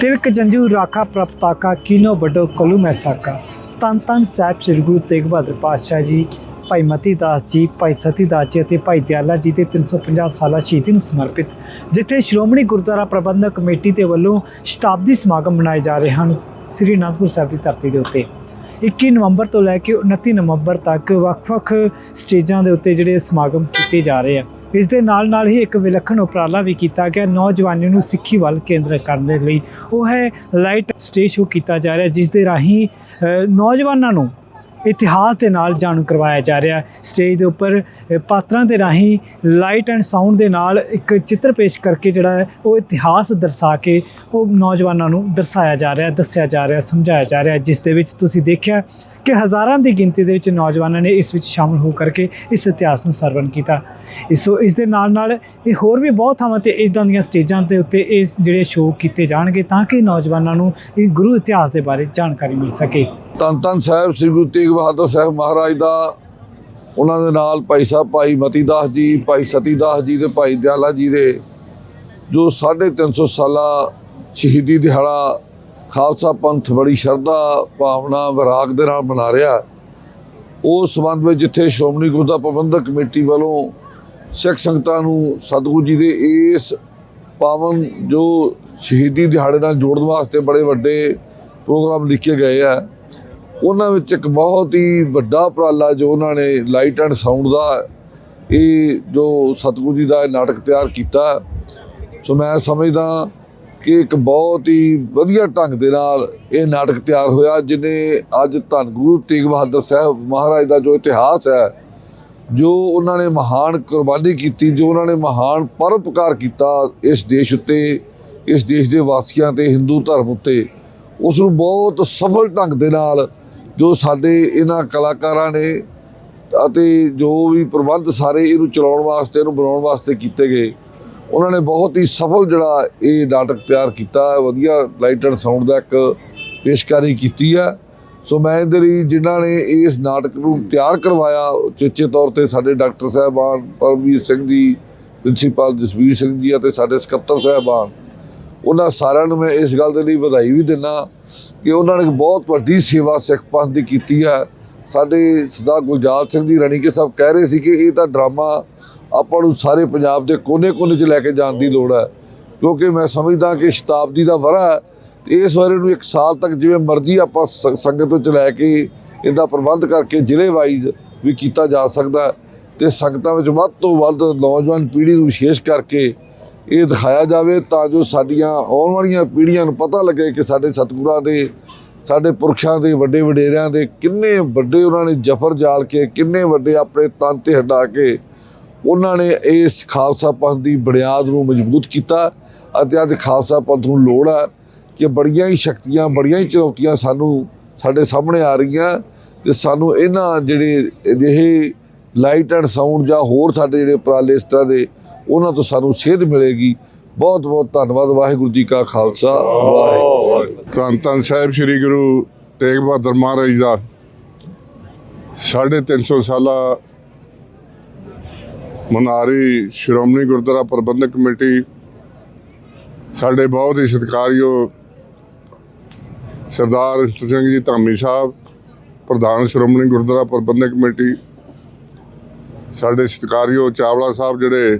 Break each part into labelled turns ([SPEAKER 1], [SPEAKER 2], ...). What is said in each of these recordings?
[SPEAKER 1] ਤਿਲਕ ਜੰਜੂ, ਰਾਖਾ ਪ੍ਰਪਤਾਕਾ ਕੀਨੋ ਵੱਡੋ ਕਲੂ ਮੈਸਾਕਾ ਤਨ ਤਨ ਸਾਹਿਬ ਸ੍ਰੀ ਗੁਰੂ ਤੇਗ ਬਹਾਦਰ ਪਾਤਸ਼ਾਹ ਜੀ, ਭਾਈ ਮਤੀ ਦਾਸ ਜੀ, ਭਾਈ ਸਤੀ ਦਾਸ ਜੀ ਅਤੇ ਭਾਈ ਦਿਆਲਾ ਜੀ ਦੇ 350 ਸਾਲਾ ਸ਼ਹੀਦੀ ਨੂੰ ਸਮਰਪਿਤ, ਜਿੱਥੇ ਸ਼੍ਰੋਮਣੀ ਗੁਰਦੁਆਰਾ ਪ੍ਰਬੰਧਕ ਕਮੇਟੀ ਦੇ ਵੱਲੋਂ ਸ਼ਤਾਬਦੀ ਸਮਾਗਮ ਮਨਾਏ ਜਾ ਰਹੇ ਹਨ ਸ੍ਰੀ ਅਨੰਦਪੁਰ ਸਾਹਿਬ ਦੀ ਧਰਤੀ ਦੇ ਉੱਤੇ। 21 ਨਵੰਬਰ ਤੋਂ ਲੈ ਕੇ 29 ਨਵੰਬਰ ਤੱਕ ਵੱਖ-ਵੱਖ ਸਟੇਜਾਂ ਦੇ ਉੱਤੇ ਜਿਹੜੇ ਸਮਾਗਮ ਕੀਤੇ ਜਾ ਰਹੇ ਆ। ਇਸ ਦੇ ਨਾਲ ਨਾਲ ਹੀ ਇੱਕ ਵਿਲੱਖਣ ਉਪਰਾਲਾ ਵੀ ਕੀਤਾ ਗਿਆ ਨੌਜਵਾਨਾਂ ਨੂੰ ਸਿੱਖੀ ਵੱਲ ਕੇਂਦਰਿਤ ਕਰਨ ਦੇ ਲਈ। ਉਹ ਹੈ ਲਾਈਟ ਸਟੇਜ ਸ਼ੋ ਕੀਤਾ ਜਾ ਰਿਹਾ, ਜਿਸ ਦੇ ਰਾਹੀਂ ਨੌਜਵਾਨਾਂ ਨੂੰ ਇਤਿਹਾਸ ਦੇ ਨਾਲ ਜਾਣੂ ਕਰਵਾਇਆ ਜਾ ਰਿਹਾ। ਸਟੇਜ ਦੇ ਉੱਪਰ ਪਾਤਰਾਂ ਦੇ ਰਾਹੀਂ ਲਾਈਟ ਐਂਡ ਸਾਊਂਡ ਦੇ ਨਾਲ ਇੱਕ ਚਿੱਤਰ ਪੇਸ਼ ਕਰਕੇ ਜਿਹੜਾ ਹੈ, ਉਹ ਇਤਿਹਾਸ ਦਰਸਾ ਕੇ ਉਹ ਨੌਜਵਾਨਾਂ ਨੂੰ ਦਰਸਾਇਆ ਜਾ ਰਿਹਾ, ਦੱਸਿਆ ਜਾ ਰਿਹਾ, ਸਮਝਾਇਆ ਜਾ ਰਿਹਾ, ਜਿਸ ਦੇ ਵਿੱਚ ਤੁਸੀਂ ਦੇਖਿਆ ਕਿ ਹਜ਼ਾਰਾਂ ਦੀ ਗਿਣਤੀ ਦੇ ਵਿੱਚ ਨੌਜਵਾਨਾਂ ਨੇ ਇਸ ਵਿੱਚ ਸ਼ਾਮਲ ਹੋ ਕਰਕੇ ਇਸ ਇਤਿਹਾਸ ਨੂੰ ਸਰਵਣ ਕੀਤਾ। ਇਸ ਇਸ ਦੇ ਨਾਲ ਨਾਲ ਇਹ ਹੋਰ ਵੀ ਬਹੁਤ ਥਾਵਾਂ ਤੇ ਇਦਾਂ ਦੀਆਂ ਸਟੇਜਾਂ ਦੇ ਉੱਤੇ ਇਸ ਜਿਹੜੇ ਸ਼ੋਅ ਕੀਤੇ ਜਾਣਗੇ ਤਾਂ ਕਿ ਨੌਜਵਾਨਾਂ ਨੂੰ ਇਸ ਗੁਰੂ ਇਤਿਹਾਸ ਦੇ ਬਾਰੇ ਜਾਣਕਾਰੀ ਮਿਲ ਸਕੇ।
[SPEAKER 2] ਧੰਨ ਧੰਨ ਸਾਹਿਬ, ਸ੍ਰੀ ਗੁਰੂ ਤੇਗ ਬਹਾਦਰ ਸਾਹਿਬ ਮਹਾਰਾਜ ਦਾ, ਉਹਨਾਂ ਦੇ ਨਾਲ ਭਾਈ ਸਾਹਿਬ ਭਾਈ ਮਤੀ ਦਾਸ ਜੀ, ਭਾਈ ਸਤੀ ਦਾਸ ਜੀ ਤੇ ਭਾਈ ਦਿਆਲਾ ਜੀ ਦੇ, ਜੋ 350 ਸਾਲਾ ਸ਼ਹੀਦੀ ਦਿਹਾੜਾ ਖਾਲਸਾ ਪੰਥ ਬੜੀ ਸ਼ਰਧਾ, ਭਾਵਨਾ, ਵਿਰਾਗ ਦੇ ਨਾਲ ਮਨਾ ਰਿਹਾ। ਉਸ ਸੰਬੰਧ ਵਿੱਚ ਜਿੱਥੇ ਸ਼੍ਰੋਮਣੀ ਗੁਰਦੁਆਰਾ ਪ੍ਰਬੰਧਕ ਕਮੇਟੀ ਵੱਲੋਂ ਸਿੱਖ ਸੰਗਤਾਂ ਨੂੰ ਸਤਿਗੁਰੂ ਜੀ ਦੇ ਇਸ ਪਾਵਨ ਜੋ ਸ਼ਹੀਦੀ ਦਿਹਾੜੇ ਨਾਲ ਜੋੜਨ ਵਾਸਤੇ ਬੜੇ ਵੱਡੇ ਪ੍ਰੋਗਰਾਮ ਲਿਖੇ ਗਏ ਆ, ਉਹਨਾਂ ਵਿੱਚ ਇੱਕ ਬਹੁਤ ਹੀ ਵੱਡਾ ਉਪਰਾਲਾ ਜੋ ਉਹਨਾਂ ਨੇ ਲਾਈਟ ਐਂਡ ਸਾਊਂਡ ਦਾ, ਇਹ ਜੋ ਸਤਿਗੁਰੂ ਜੀ ਦਾ ਨਾਟਕ ਤਿਆਰ ਕੀਤਾ। ਸੋ ਮੈਂ ਸਮਝਦਾ ਕਿ ਇੱਕ ਬਹੁਤ ਹੀ ਵਧੀਆ ਢੰਗ ਦੇ ਨਾਲ ਇਹ ਨਾਟਕ ਤਿਆਰ ਹੋਇਆ ਜਿਹਨੇ ਅੱਜ ਧੰਨ ਗੁਰੂ ਤੇਗ ਬਹਾਦਰ ਸਾਹਿਬ ਮਹਾਰਾਜ ਦਾ ਜੋ ਇਤਿਹਾਸ ਹੈ, ਜੋ ਉਹਨਾਂ ਨੇ ਮਹਾਨ ਕੁਰਬਾਨੀ ਕੀਤੀ, ਜੋ ਉਹਨਾਂ ਨੇ ਮਹਾਨ ਪਰਉਪਕਾਰ ਕੀਤਾ ਇਸ ਦੇਸ਼ ਉੱਤੇ, ਇਸ ਦੇਸ਼ ਦੇ ਵਾਸੀਆਂ ਤੇ, ਹਿੰਦੂ ਧਰਮ ਉੱਤੇ ਉਸ ਨੂੰ ਬਹੁਤ ਸਫਲ ਢੰਗ ਦੇ ਨਾਲ ਜੋ ਸਾਡੇ ਇਹਨਾਂ ਕਲਾਕਾਰਾਂ ਨੇ ਅਤੇ ਜੋ ਵੀ ਪ੍ਰਬੰਧ ਸਾਰੇ ਇਹਨੂੰ ਚਲਾਉਣ ਵਾਸਤੇ, ਇਹਨੂੰ ਬਣਾਉਣ ਵਾਸਤੇ ਕੀਤੇ ਗਏ। ਉਹਨਾਂ ਨੇ ਬਹੁਤ ਹੀ ਸਫਲ ਜਿਹੜਾ ਇਹ ਨਾਟਕ ਤਿਆਰ ਕੀਤਾ ਹੈ। ਵਧੀਆ ਲਾਈਟ ਐਂਡ ਸਾਊਂਡ ਦਾ ਇੱਕ ਪੇਸ਼ਕਾਰੀ ਕੀਤੀ ਹੈ। ਸੋ ਮੈਂ ਇਹਦੇ ਲਈ ਜਿਨ੍ਹਾਂ ਨੇ ਇਸ ਨਾਟਕ ਨੂੰ ਤਿਆਰ ਕਰਵਾਇਆ ਚੇਚੇ ਤੌਰ ਤੇ ਸਾਡੇ ਡਾਕਟਰ ਸਾਹਿਬਾਨ ਪਰਮਵੀਰ ਸਿੰਘ ਜੀ, ਪ੍ਰਿੰਸੀਪਲ ਜਸਵੀਰ ਸਿੰਘ ਜੀ ਅਤੇ ਸਾਡੇ ਸਕੱਤਰ ਸਾਹਿਬਾਨ, ਉਹਨਾਂ ਸਾਰਿਆਂ ਨੂੰ ਮੈਂ ਇਸ ਗੱਲ ਦੇ ਲਈ ਵਧਾਈ ਵੀ ਦਿੰਦਾ ਕਿ ਉਹਨਾਂ ਨੇ ਬਹੁਤ ਵੱਡੀ ਸੇਵਾ ਸਿੱਖ ਪੰਥ ਦੀ ਕੀਤੀ ਹੈ। ਸਾਡੇ ਸਰਦਾਰ ਗੁਲਜਾਰ ਸਿੰਘ ਜੀ ਰਣੀਕੇ ਸਾਹਿਬ ਕਹਿ ਰਹੇ ਸੀ ਕਿ ਇਹ ਤਾਂ ਡਰਾਮਾ ਆਪਾਂ ਨੂੰ ਸਾਰੇ ਪੰਜਾਬ ਦੇ ਕੋਨੇ-ਕੋਨੇ 'ਚ ਲੈ ਕੇ ਜਾਣ ਦੀ ਲੋੜ ਹੈ। ਕਿਉਂਕਿ ਮੈਂ ਸਮਝਦਾ ਕਿ ਸ਼ਤਾਬਦੀ ਦਾ ਵਰਾ ਹੈ ਤੇ ਇਸ ਵਾਰੇ ਨੂੰ ਇੱਕ ਸਾਲ ਤੱਕ ਜਿਵੇਂ ਮਰਜ਼ੀ ਆਪਾਂ ਸ- ਸੰਗਤ ਵਿੱਚ ਲੈ ਕੇ ਇਹਦਾ ਪ੍ਰਬੰਧ ਕਰਕੇ ਜ਼ਿਲ੍ਹੇ ਵਾਈਜ਼ ਵੀ ਕੀਤਾ ਜਾ ਸਕਦਾ ਹੈ ਤੇ ਸੰਗਤਾਂ ਵਿੱਚ ਵੱਧ ਤੋਂ ਵੱਧ ਨੌਜਵਾਨ ਪੀੜ੍ਹੀ ਨੂੰ ਵਿਸ਼ੇਸ਼ ਕਰਕੇ ਇਹ ਦਿਖਾਇਆ ਜਾਵੇ ਤਾਂ ਜੋ ਸਾਡੀਆਂ ਆਉਣ ਵਾਲੀਆਂ ਪੀੜ੍ਹੀਆਂ ਨੂੰ ਪਤਾ ਲੱਗੇ ਕਿ ਸਾਡੇ ਸਤਿਗੁਰਾਂ ਦੇ, ਸਾਡੇ ਪੁਰਖਾਂ ਦੇ ਵੱਡੇ ਵਡੇਰਿਆਂ ਦੇ ਕਿੰਨੇ ਵੱਡੇ ਉਹਨਾਂ ਨੇ ਜਫਰ ਜਾਲ ਕੇ, ਕਿੰਨੇ ਵੱਡੇ ਆਪਣੇ ਤਨ ਤੇ ਹਟਾ ਕੇ ਉਹਨਾਂ ਨੇ ਇਸ ਖਾਲਸਾ ਪੰਥ ਦੀ ਬੁਨਿਆਦ ਨੂੰ ਮਜ਼ਬੂਤ ਕੀਤਾ ਅਤੇ ਅੱਜ ਖਾਲਸਾ ਪੰਥ ਨੂੰ ਲੋੜ ਹੈ ਕਿ ਬੜੀਆਂ ਹੀ ਸ਼ਕਤੀਆਂ, ਬੜੀਆਂ ਹੀ ਚੁਣੌਤੀਆਂ ਸਾਨੂੰ ਸਾਡੇ ਸਾਹਮਣੇ ਆ ਰਹੀਆਂ ਤੇ ਸਾਨੂੰ ਇਹਨਾਂ ਜਿਹੜੇ ਅਜਿਹੇ ਲਾਈਟ ਐਂਡ ਸਾਊਂਡ ਜਾਂ ਹੋਰ ਸਾਡੇ ਜਿਹੜੇ ਉਪਰਾਲੇ ਇਸ ਤਰ੍ਹਾਂ ਦੇ, ਉਹਨਾਂ ਤੋਂ ਸਾਨੂੰ ਸੇਧ ਮਿਲੇਗੀ। ਬਹੁਤ ਬਹੁਤ ਧੰਨਵਾਦ, ਵਾਹਿਗੁਰੂ ਜੀ ਕਾ ਖਾਲਸਾ, ਵਾਹਿਗੁਰੂ।
[SPEAKER 3] ਧੰਨ ਧੰਨ ਸਾਹਿਬ ਸ੍ਰੀ ਗੁਰੂ ਤੇਗ ਬਹਾਦਰ ਮਹਾਰਾਜ ਦਾ। ਸਾਢੇ ਤਿੰਨ ਸੌ ਸਾਲਾ ਮਨਾਰੀ ਸ਼੍ਰੋਮਣੀ ਗੁਰਦੁਆਰਾ ਪ੍ਰਬੰਧਕ ਕਮੇਟੀ ਸਾਡੇ ਬਹੁਤ ਹੀ ਸਤਿਕਾਰਯੋਗ ਸਰਦਾਰ ਸਿੰਘ ਜੀ ਧਾਮੀ ਸਾਹਿਬ, ਪ੍ਰਧਾਨ ਸ਼੍ਰੋਮਣੀ ਗੁਰਦੁਆਰਾ ਪ੍ਰਬੰਧਕ ਕਮੇਟੀ, ਸਾਡੇ ਸਤਿਕਾਰਯੋਗ ਚਾਵਲਾ ਸਾਹਿਬ ਜਿਹੜੇ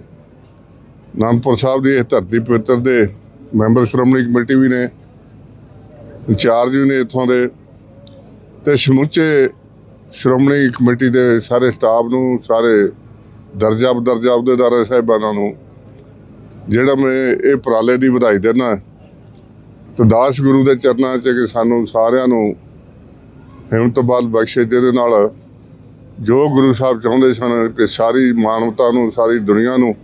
[SPEAKER 3] ਅਨੰਦਪੁਰ ਸਾਹਿਬ ਦੀ ਇਹ ਧਰਤੀ ਪਵਿੱਤਰ ਦੇ ਮੈਂਬਰ ਸ਼੍ਰੋਮਣੀ ਕਮੇਟੀ ਵੀ ਨੇ, ਇੰਚਾਰਜ ਵੀ ਨੇ ਇੱਥੋਂ ਦੇ ਤੇ ਸਮੁੱਚੇ ਸ਼੍ਰੋਮਣੀ ਕਮੇਟੀ ਦੇ ਸਾਰੇ ਸਟਾਫ ਨੂੰ, ਸਾਰੇ ਦਰਜਾ ਬਦਰਜਾ ਅਹੁਦੇਦਾਰਾਂ ਸਾਹਿਬਾਨਾਂ ਨੂੰ, ਜਿਹੜਾ ਮੈਂ ਇਹ ਉਪਰਾਲੇ ਦੀ ਵਧਾਈ ਦਿੰਦਾ ਤੇ ਦਾਸ ਗੁਰੂ ਦੇ ਚਰਨਾਂ 'ਚ ਕਿ ਸਾਨੂੰ ਸਾਰਿਆਂ ਨੂੰ ਹਿੰਮਤ ਬਲ ਬਖਸ਼ੇ, ਜਿਹਦੇ ਨਾਲ ਜੋ ਗੁਰੂ ਸਾਹਿਬ ਚਾਹੁੰਦੇ ਸਨ ਕਿ ਸਾਰੀ ਮਾਨਵਤਾ ਨੂੰ, ਸਾਰੀ ਦੁਨੀਆ ਨੂੰ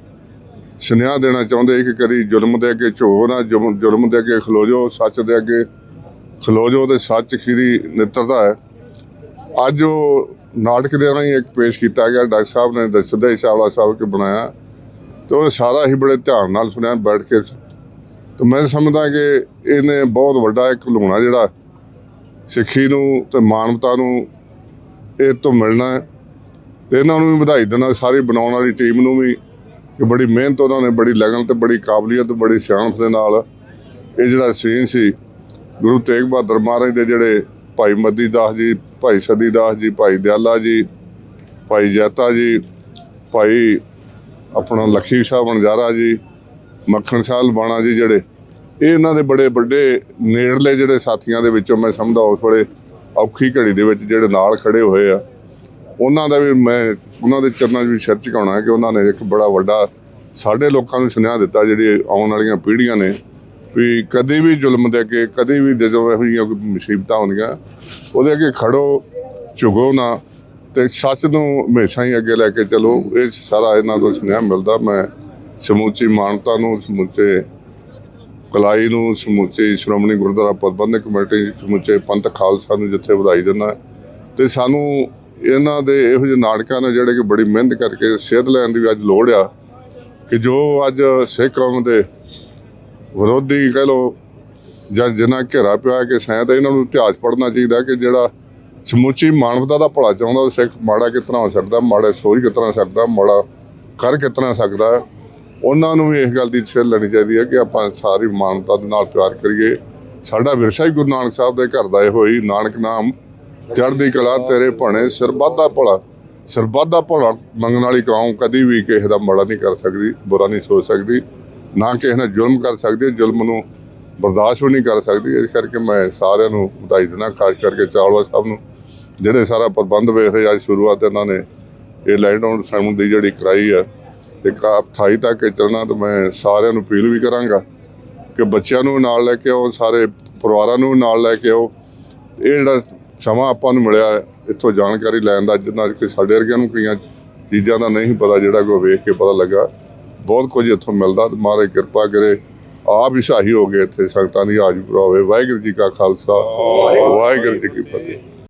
[SPEAKER 3] ਸੁਨੇਹਾ ਦੇਣਾ ਚਾਹੁੰਦੇ ਕਿ ਕਰੀ ਜ਼ੁਲਮ ਦੇ ਅੱਗੇ ਝੁਕੋ ਨਾ ਜ਼ੁਲਮ ਜ਼ੁਲਮ ਦੇ ਅੱਗੇ ਖਲੋ ਜਾਓ, ਸੱਚ ਦੇ ਅੱਗੇ ਖਲੋ ਜਾਓ, ਤੇ ਸੱਚ ਖੀਰੀ ਨਿੱਤਰਦਾ ਹੈ। ਅੱਜ ਉਹ ਨਾਟਕ ਦੇ ਰਾਹੀਂ ਇੱਕ ਪੇਸ਼ ਕੀਤਾ ਗਿਆ, ਡਾਕਟਰ ਸਾਹਿਬ ਨੇ ਦਸਦੇ ਚਾਵਲਾ ਸਾਹਿਬ ਕੇ ਬਣਾਇਆ। ਤੇ ਉਹ ਸਾਰਾ ਹੀ ਬੜੇ ਧਿਆਨ ਨਾਲ ਸੁਣਿਆ, ਬੈਠ ਕੇ। ਤੇ ਮੈਂ ਸਮਝਦਾ ਕਿ ਇਹਨੇ ਬਹੁਤ ਵੱਡਾ ਇੱਕ ਲੂਣਾ ਜਿਹੜਾ ਸਿੱਖੀ ਨੂੰ ਤੇ ਮਾਨਵਤਾ ਨੂੰ ਇਹ ਤੋਂ ਮਿਲਣਾ ਹੈ। ਤੇ ਇਹਨਾਂ ਨੂੰ ਵੀ ਵਧਾਈ ਦੇਣਾ, ਸਾਰੀ ਬਣਾਉਣ ਵਾਲੀ ਟੀਮ ਨੂੰ ਵੀ ਕਿ ਬੜੀ ਮਿਹਨਤ ਉਹਨਾਂ ਨੇ, ਬੜੀ ਲਗਨ ਤੇ ਬੜੀ ਕਾਬਲੀਅਤ, ਬੜੀ ਸਿਆਣਪ ਦੇ ਨਾਲ ਇਹ ਜਿਹੜਾ ਸੀਨ ਸੀ, ਗੁਰੂ ਤੇਗ ਬਹਾਦਰ ਮਹਾਰਾਜ ਦੇ ਜਿਹੜੇ ਭਾਈ ਮੱਦੀ ਦਾਸ ਜੀ, ਭਾਈ ਸਦੀ ਦਾਸ ਜੀ, ਭਾਈ ਦਿਆਲਾ ਜੀ, ਭਾਈ ਜੈਤਾ ਜੀ, ਭਾਈ ਆਪਣਾ ਲਖੀ ਸਾਹਿਬ ਬਣਜਾਰਾ ਜੀ, ਮੱਖਣ ਸ਼ਾਹ ਲਬਾਣਾ ਜੀ ਜਿਹੜੇ, ਇਹ ਇਹਨਾਂ ਦੇ ਬੜੇ ਵੱਡੇ ਨੇੜਲੇ ਜਿਹੜੇ ਸਾਥੀਆਂ ਦੇ ਵਿੱਚੋਂ ਮੈਂ ਸਮਝਦਾ ਉਸ ਵੇਲੇ ਔਖੀ ਘੜੀ ਦੇ ਵਿੱਚ ਜਿਹੜੇ ਨਾਲ ਖੜੇ ਹੋਏ ਆ। ਉਹਨਾਂ ਦਾ ਵੀ ਮੈਂ, ਉਹਨਾਂ ਦੇ ਚਰਨਾਂ 'ਚ ਵੀ ਸਿਰ ਝੁਕਾਉਣਾ ਕਿ ਉਹਨਾਂ ਨੇ ਇੱਕ ਬੜਾ ਵੱਡਾ ਸਾਡੇ ਲੋਕਾਂ ਨੂੰ ਸੁਨੇਹਾ ਦਿੱਤਾ ਜਿਹੜੀ ਆਉਣ ਵਾਲੀਆਂ ਪੀੜ੍ਹੀਆਂ ਨੇ। ਵੀ ਕਦੇ ਵੀ ਜ਼ੁਲਮ ਦੇ ਕੇ ਕਦੇ ਵੀ ਜਦੋਂ ਇਹੋ ਜਿਹੀਆਂ ਕੋਈ ਮੁਸੀਬਤਾਂ ਆਉਂਦੀਆਂ ਉਹਦੇ ਅੱਗੇ ਖੜੋ, ਝੁਕੋ ਨਾ ਤੇ ਸੱਚ ਨੂੰ ਹਮੇਸ਼ਾ ਹੀ ਅੱਗੇ ਲੈ ਕੇ ਚਲੋ। ਇਹ ਸਾਰਾ ਇਹਨਾਂ ਤੋਂ ਸੁਨੇਹਾ ਮਿਲਦਾ। ਮੈਂ ਸਮੁੱਚੀ ਮਾਨਤਾ ਨੂੰ, ਸਮੁੱਚੇ ਕਲਾਈ ਨੂੰ, ਸਮੁੱਚੇ ਸ਼੍ਰੋਮਣੀ ਗੁਰਦੁਆਰਾ ਪ੍ਰਬੰਧਕ ਕਮੇਟੀ, ਸਮੁੱਚੇ ਪੰਥ ਖਾਲਸਾ ਨੂੰ ਜਿੱਥੇ ਵਧਾਈ ਦਿੰਦਾ। ਤੇ ਸਾਨੂੰ ਇਹਨਾਂ ਦੇ ਇਹੋ ਜਿਹੇ ਨਾਟਕਾਂ ਨੇ ਜਿਹੜੇ ਕਿ ਬੜੀ ਮਿਹਨਤ ਕਰਕੇ, ਸਿਹਤ ਲੈਣ ਦੀ ਵੀ ਅੱਜ ਲੋੜ ਆ ਕਿ ਜੋ ਅੱਜ ਸਿੱਖ ਕੌਮ ਦੇ ਵਿਰੋਧੀ ਕਹਿ ਲੋ ਜਾਂ ਜਿਨ੍ਹਾਂ ਘੇਰਾ ਪਿਆ ਕਿ ਸ਼ਾਇਦ ਇਹਨਾਂ ਨੂੰ ਇਤਿਹਾਸ ਪੜ੍ਹਨਾ ਚਾਹੀਦਾ ਕਿ ਜਿਹੜਾ ਸਮੁੱਚੀ ਮਾਨਵਤਾ ਦਾ ਭਲਾ ਚਾਹੁੰਦਾ, ਉਹ ਸਿੱਖ ਮਾੜਾ ਕਿਤਨਾ ਹੋ ਸਕਦਾ, ਮਾੜਾ ਸੋਚ ਕਿਤਨਾ ਹੋ ਸਕਦਾ, ਮਾੜਾ ਕਰ ਕਿਤਨਾ ਸਕਦਾ, ਉਹਨਾਂ ਨੂੰ ਵੀ ਇਸ ਗੱਲ ਦੀ ਸਿਰ ਲੈਣੀ ਚਾਹੀਦੀ ਹੈ ਕਿ ਆਪਾਂ ਸਾਰੀ ਮਾਨਵਤਾ ਦੇ ਨਾਲ ਪਿਆਰ ਕਰੀਏ। ਸਾਡਾ ਵਿਰਸਾ ਹੀ ਗੁਰੂ ਨਾਨਕ ਸਾਹਿਬ ਦੇ ਘਰ ਦਾ ਇਹੋ ਹੀ, ਨਾਨਕ ਨਾਮ, ਚੜ੍ਹਦੀ ਕਲਾ ਤੇਰੇ ਭਣੇ ਸਰਬੱਤ ਦਾ ਭਲਾ ਸਰਬੱਤ ਦਾ ਭਲਾ ਮੰਗਣ ਵਾਲੀ ਕੌਮ ਕਦੀ ਵੀ ਕਿਸੇ ਦਾ ਮਾੜਾ ਨਹੀਂ ਕਰ ਸਕਦੀ, ਬੁਰਾ ਨਹੀਂ ਸੋਚ ਸਕਦੀ। ਨਾ ਕਿਸੇ ਨਾਲ ਜ਼ੁਲਮ ਕਰ ਸਕਦੀ, ਜ਼ੁਲਮ ਨੂੰ ਬਰਦਾਸ਼ਤ ਵੀ ਨਹੀਂ ਕਰ ਸਕਦੀ। ਇਸ ਕਰਕੇ ਮੈਂ ਸਾਰਿਆਂ ਨੂੰ ਵਧਾਈ ਦਿੰਦਾ, ਖਾਸ ਕਰਕੇ ਚਾਵਲਾ ਸਾਹਿਬ ਨੂੰ, ਜਿਹੜੇ ਸਾਰਾ ਪ੍ਰਬੰਧ ਵੇਖ ਰਹੇ ਅੱਜ ਸ਼ੁਰੂਆਤ ਇਹਨਾਂ ਨੇ ਇਹ ਲਾਈਡਾਊਨ ਸੈਮਨ ਦੀ ਜਿਹੜੀ ਕਰਾਈ ਹੈ ਤੇ ਕਾ 28 ਤੱਕ ਚੱਲਣਾ, ਤੇ ਮੈਂ ਸਾਰਿਆਂ ਨੂੰ ਅਪੀਲ ਵੀ ਕਰਾਂਗਾ ਕਿ ਬੱਚਿਆਂ ਨੂੰ ਨਾਲ ਲੈ ਕੇ ਆਓ, ਸਾਰੇ ਪਰਿਵਾਰਾਂ ਨੂੰ ਨਾਲ ਲੈ ਕੇ ਆਓ। ਇਹ ਜਿਹੜਾ ਸਮਾਂ ਆਪਾਂ ਨੂੰ ਮਿਲਿਆ, ਇੱਥੋਂ ਜਾਣਕਾਰੀ ਲੈਣ ਦਾ, ਜਿੰਨਾ ਕਿ ਸਾਡੇ ਵਰਗਿਆਂ ਨੂੰ ਕਈਆਂ ਚੀਜ਼ਾਂ ਦਾ ਨਹੀਂ ਪਤਾ, ਜਿਹੜਾ ਕੋ ਵੇਖ ਕੇ ਪਤਾ ਲੱਗਾ। ਬਹੁਤ ਕੁਝ ਇੱਥੋਂ ਮਿਲਦਾ ਤੇ ਮਹਾਰਾਜ ਕਿਰਪਾ ਕਰੇ। ਆਪ ਹੀ ਸ਼ਾਹੀ ਹੋ ਗਏ ਇੱਥੇ, ਸੰਗਤਾਂ ਦੀ ਹਾਜ਼ਰੀ ਹੋਵੇ। ਵਾਹਿਗੁਰੂ ਜੀ ਕਾ ਖਾਲਸਾ, ਵਾਹਿਗੁਰੂ ਜੀ ਕੀ ਫਤਿਹ।